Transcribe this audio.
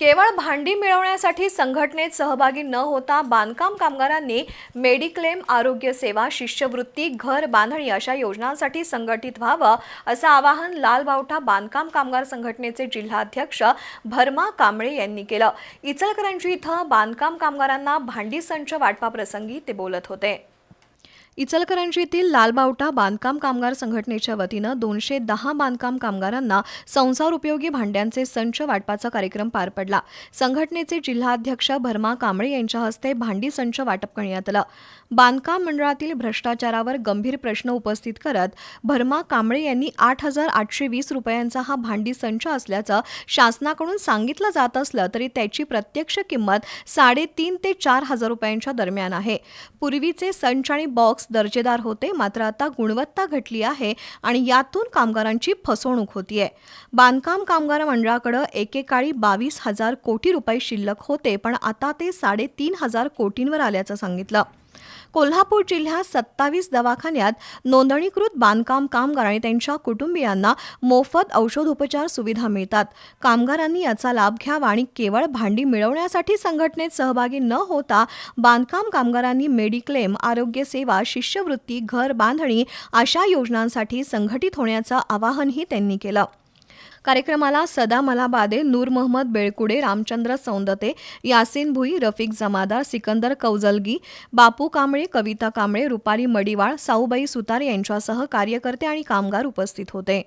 केवळ भांडी मिळवण्यासाठी संघटनेत सहभागी न होता बांधकाम कामगारांनी मेडिक्लेम आरोग्य सेवा शिष्यवृत्ती घर बांधणी अशा योजनांसाठी संघटित व्हावं असं आवाहन लालबावठा बांधकाम कामगार संघटनेचे जिल्हाध्यक्ष भरमा कांबळे यांनी केलं. इचलकरंजी इथं बांधकाम कामगारांना भांडी संच वाटपाप्रसंगी ते बोलत होते. इचलकरंजीतील लालबावटा बांधकाम कामगार संघटनेच्या वतीनं दोनशे दहा बांधकाम कामगारांना संसार उपयोगी भांड्यांचे संच वाटपाचा कार्यक्रम पार पडला. संघटनेचे जिल्हाध्यक्ष भरमा कांबळे यांच्या हस्ते भांडी संच वाटप करण्यात आलं. बांधकाम मंडळातील भ्रष्टाचारावर गंभीर प्रश्न उपस्थित करत भरमा कांबळे यांनी आठ हजार आठशे वीस रुपयांचा हा भांडी संच असल्याचं शासनाकडून सांगितलं जात असलं तरी त्याची प्रत्यक्ष किंमत साडेतीन ते चार हजार रुपयांच्या दरम्यान आहे. पूर्वीचे संच आणि बॉक्स दर्जेदार होते मात्र आता गुणवत्ता घटली आहे आणि यातून कामगारांची फसवणूक होतीये. बांधकाम कामगार मंडळाकडे एकेकाळी बावीस हजार कोटी रुपये शिल्लक होते पण आता ते साडेतीन हजार कोटींवर आल्याचं सांगितलं. कोल्हापूर जिल्ह्यात सत्तावीस दवाखान्यात नोंदणीकृत बांधकाम कामगार आणि त्यांच्या कुटुंबियांना मोफत औषधोपचार सुविधा मिळतात. कामगारांनी याचा लाभ घ्यावा आणि केवळ भांडी मिळवण्यासाठी संघटनेत सहभागी न होता बांधकाम कामगारांनी मेडिक्लेम आरोग्य सेवा शिष्यवृत्ती घर बांधणी अशा योजनांसाठी संघटित होण्याचं आवाहनही त्यांनी केलं. कार्यक्रमाला सदा मलाबादे नूर मोहम्मद बेळकुडे रामचंद्र सौंदते यासिन भुई रफिक जमादार सिकंदर कौजलगी बापू कांबळे कविता कांबळे रुपाली मडिवाळ साऊबाई सुतार यांच्यासह कार्यकर्ते आणि कामगार उपस्थित होते.